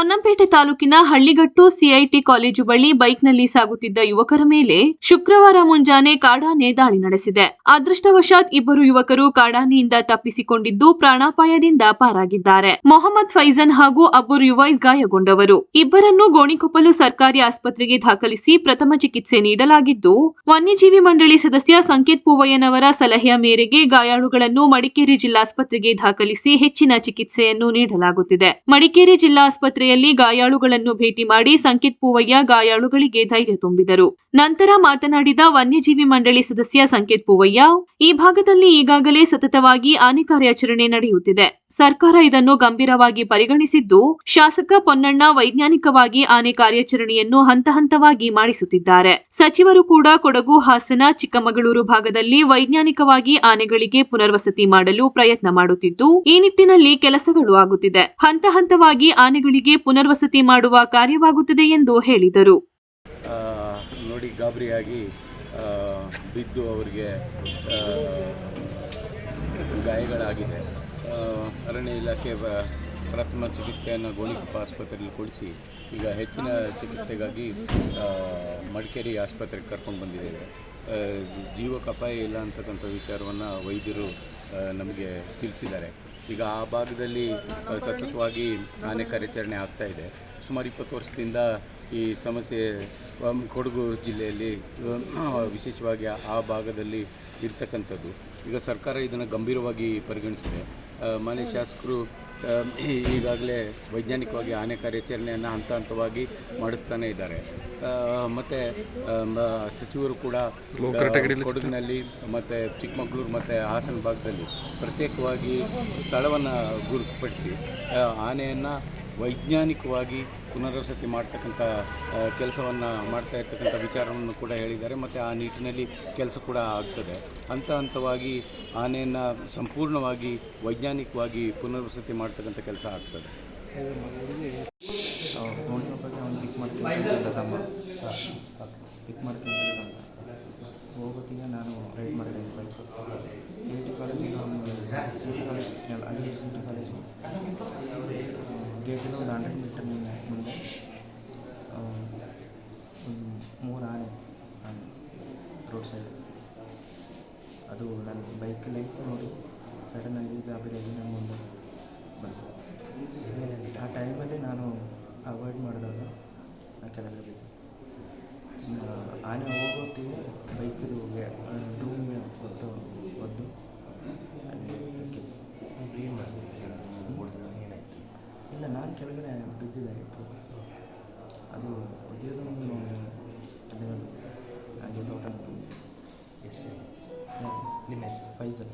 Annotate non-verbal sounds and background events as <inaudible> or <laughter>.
ಪೊನ್ನಂಪೇಟೆ ತಾಲೂಕಿನ Halligattu CIT college ಬಳಿ ಬೈಕ್ನಲ್ಲಿ ಸಾಗುತ್ತಿದ್ದ ಯುವಕರ ಮೇಲೆ ಶುಕ್ರವಾರ ಮುಂಜಾನೆ ಕಾಡಾನೆ ದಾಳಿ ನಡೆಸಿದೆ. ಅದೃಷ್ಟವಶಾತ್ ಇಬ್ಬರು ಯುವಕರು ಕಾಡಾನೆಯಿಂದ ತಪ್ಪಿಸಿಕೊಂಡಿದ್ದು ಪ್ರಾಣಾಪಾಯದಿಂದ ಪಾರಾಗಿದ್ದಾರೆ. ಮೊಹಮ್ಮದ್ ಫೈಜನ್ ಹಾಗೂ ಅಬ್ಬರು ಯುವೈಸ್ ಗಾಯಗೊಂಡವರು. ಇಬ್ಬರನ್ನು ಗೋಣಿಕೊಪ್ಪಲು ಸರ್ಕಾರಿ ಆಸ್ಪತ್ರೆಗೆ ದಾಖಲಿಸಿ ಪ್ರಥಮ ಚಿಕಿತ್ಸೆ ನೀಡಲಾಗಿದ್ದು, ವನ್ಯಜೀವಿ ಮಂಡಳಿ ಸದಸ್ಯ ಸಂಕೇತ್ ಪೂವಯ್ಯನವರ ಸಲಹೆಯ ಮೇರೆಗೆ ಗಾಯಾಳುಗಳನ್ನು ಮಡಿಕೇರಿ ಜಿಲ್ಲಾಸ್ಪತ್ರೆಗೆ ದಾಖಲಿಸಿ ಹೆಚ್ಚಿನ ಚಿಕಿತ್ಸೆಯನ್ನು ನೀಡಲಾಗುತ್ತಿದೆ. ಮಡಿಕೇರಿ ಜಿಲ್ಲಾಸ್ಪತ್ರೆಯಲ್ಲಿ ಗಾಯಾಳುಗಳನ್ನು ಭೇಟಿ ಮಾಡಿ ಸಂಕೇತ್ ಪೂವಯ್ಯ ಗಾಯಾಳುಗಳಿಗೆ ಧೈರ್ಯ ತುಂಬಿದರು. ನಂತರ ಮಾತನಾಡಿದ ವನ್ಯಜೀವಿ ಮಂಡಳಿ ಸದಸ್ಯ ಸಂಕೇತ್ ಪೂವಯ್ಯ, ಈ ಭಾಗದಲ್ಲಿ ಈಗಾಗಲೇ ಸತತವಾಗಿ ಆನೆ ಕಾರ್ಯಾಚರಣೆ ನಡೆಯುತ್ತಿದೆ. ಸರ್ಕಾರ ಇದನ್ನು ಗಂಭೀರವಾಗಿ ಪರಿಗಣಿಸಿದ್ದು, ಶಾಸಕ ಪೊನ್ನಣ್ಣ ವೈಜ್ಞಾನಿಕವಾಗಿ ಆನೆ ಕಾರ್ಯಾಚರಣೆಯನ್ನು ಹಂತ ಹಂತವಾಗಿ ಮಾಡಿಸುತ್ತಿದ್ದಾರೆ. ಸಚಿವರು ಕೂಡ ಕೊಡಗು, ಹಾಸನ, ಚಿಕ್ಕಮಗಳೂರು ಭಾಗದಲ್ಲಿ ವೈಜ್ಞಾನಿಕವಾಗಿ ಆನೆಗಳಿಗೆ ಪುನರ್ವಸತಿ ಮಾಡಲು ಪ್ರಯತ್ನ ಮಾಡುತ್ತಿದ್ದು, ಈ ನಿಟ್ಟಿನಲ್ಲಿ ಕೆಲಸಗಳು ಆಗುತ್ತಿದೆ. ಹಂತ ಹಂತವಾಗಿ ಆನೆಗಳಿಗೆ ಪುನರ್ವಸತಿ ಮಾಡುವ ಕಾರ್ಯವಾಗುತ್ತಿದೆ ಎಂದು ಹೇಳಿದರು. ಗಾಯಗಳಾಗಿದೆ. ಅರಣ್ಯ ಇಲಾಖೆ ಪ್ರಥಮ ಚಿಕಿತ್ಸೆಯನ್ನು ಗೋಣಿಕೊಪ್ಪ ಆಸ್ಪತ್ರೆಯಲ್ಲಿ ಕೊಡಿಸಿ ಈಗ ಹೆಚ್ಚಿನ ಚಿಕಿತ್ಸೆಗಾಗಿ ಮಡಿಕೇರಿ ಆಸ್ಪತ್ರೆಗೆ ಕರ್ಕೊಂಡು ಬಂದಿದ್ದೇವೆ. ಜೀವಕ್ಕೆ ಅಪಾಯ ಇಲ್ಲ ಅಂತಕ್ಕಂಥ ವಿಚಾರವನ್ನು ವೈದ್ಯರು ನಮಗೆ ತಿಳಿಸಿದ್ದಾರೆ. ಈಗ ಆ ಭಾಗದಲ್ಲಿ ಸತತವಾಗಿ ಆನೆ ಕಾರ್ಯಾಚರಣೆ ಆಗ್ತಾ ಇದೆ. ಸುಮಾರು ಇಪ್ಪತ್ತು ವರ್ಷದಿಂದ ಈ ಸಮಸ್ಯೆ ಕೊಡಗು ಜಿಲ್ಲೆಯಲ್ಲಿ ವಿಶೇಷವಾಗಿ ಆ ಭಾಗದಲ್ಲಿ ಇರ್ತಕ್ಕಂಥದ್ದು. ಈಗ ಸರ್ಕಾರ ಇದನ್ನು ಗಂಭೀರವಾಗಿ ಪರಿಗಣಿಸಿದೆ. ಮಾನ್ಯ ಶಾಸಕರು <clears throat> ಈಗಾಗಲೇ ವೈಜ್ಞಾನಿಕವಾಗಿ ಆನೆ ಕಾರ್ಯಾಚರಣೆಯನ್ನು ಹಂತ ಹಂತವಾಗಿ ಮಾಡಿಸ್ತಾನೆ ಇದ್ದಾರೆ. ಮತ್ತು ಸಚಿವರು ಕೂಡ ಕೊಡಗಿನಲ್ಲಿ ಮತ್ತು ಚಿಕ್ಕಮಗಳೂರು ಮತ್ತು ಹಾಸನ ಭಾಗದಲ್ಲಿ ಪ್ರತ್ಯೇಕವಾಗಿ ಸ್ಥಳವನ್ನು ಗುರುತುಪಡಿಸಿ ಆನೆಯನ್ನು ವೈಜ್ಞಾನಿಕವಾಗಿ ಪುನರ್ವಸತಿ ಮಾಡ್ತಕ್ಕಂಥ ಕೆಲಸವನ್ನು ಮಾಡ್ತಾ ಇರ್ತಕ್ಕಂಥ ವಿಚಾರವನ್ನು ಕೂಡ ಹೇಳಿದ್ದಾರೆ. ಮತ್ತು ಆ ನಿಟ್ಟಿನಲ್ಲಿ ಕೆಲಸ ಕೂಡ ಆಗ್ತದೆ. ಹಂತ ಹಂತವಾಗಿ ಆನೆಯನ್ನು ಸಂಪೂರ್ಣವಾಗಿ ವೈಜ್ಞಾನಿಕವಾಗಿ ಪುನರ್ವಸತಿ ಮಾಡ್ತಕ್ಕಂಥ ಕೆಲಸ ಆಗ್ತದೆ. ನಾನು ರೈಡ್ ಮಾಡಿದೆ ಬೈಕ್ ಸಿ ಟಿ ಕಾಲೇಜು ಗೇಟಿಂದ ಒಂದು ಹಂಡ್ರೆಡ್ ಮೀಟರ್ ಮುಂದೆ ಒಂದು ಮೂರು ಆನೆ ಆನೆ ರೋಡ್ ಸೈಡ್ ಅದು ನನ್ನ ಬೈಕ್ ಲೈಟ್ ನೋಡಿ ಸಡನ್ನಾಗಿ ಗಾಬರಿಯಾಗಿ ನನ್ನ ಮುಂದೆ ಬಂತು. ಆ ಟೈಮಲ್ಲಿ ನಾನು ಅವಾಯ್ಡ್ ಮಾಡಿದಾಗ ಆ ಕೆಳಗಡೆ ಬಿದ್ದೆ. ಆನೆ ಹೋಗೋತ್ತಿಗೆ ಬೈಕಿದು ಡೂಮಿಗೆ ಒದ್ದು ಒದ್ದು ಅಲ್ಲಿ escape. ಇಲ್ಲ ನಾನು ಕೆಳಗಡೆ ಬಿದ್ದಿದೆ. ಅದು ಅಲ್ಲಿ ಹಾಗೆ ತೋಟ ಹೆಸರು ನಿಮ್ಮ ಹೆಸರು ಫೈಸಲ್.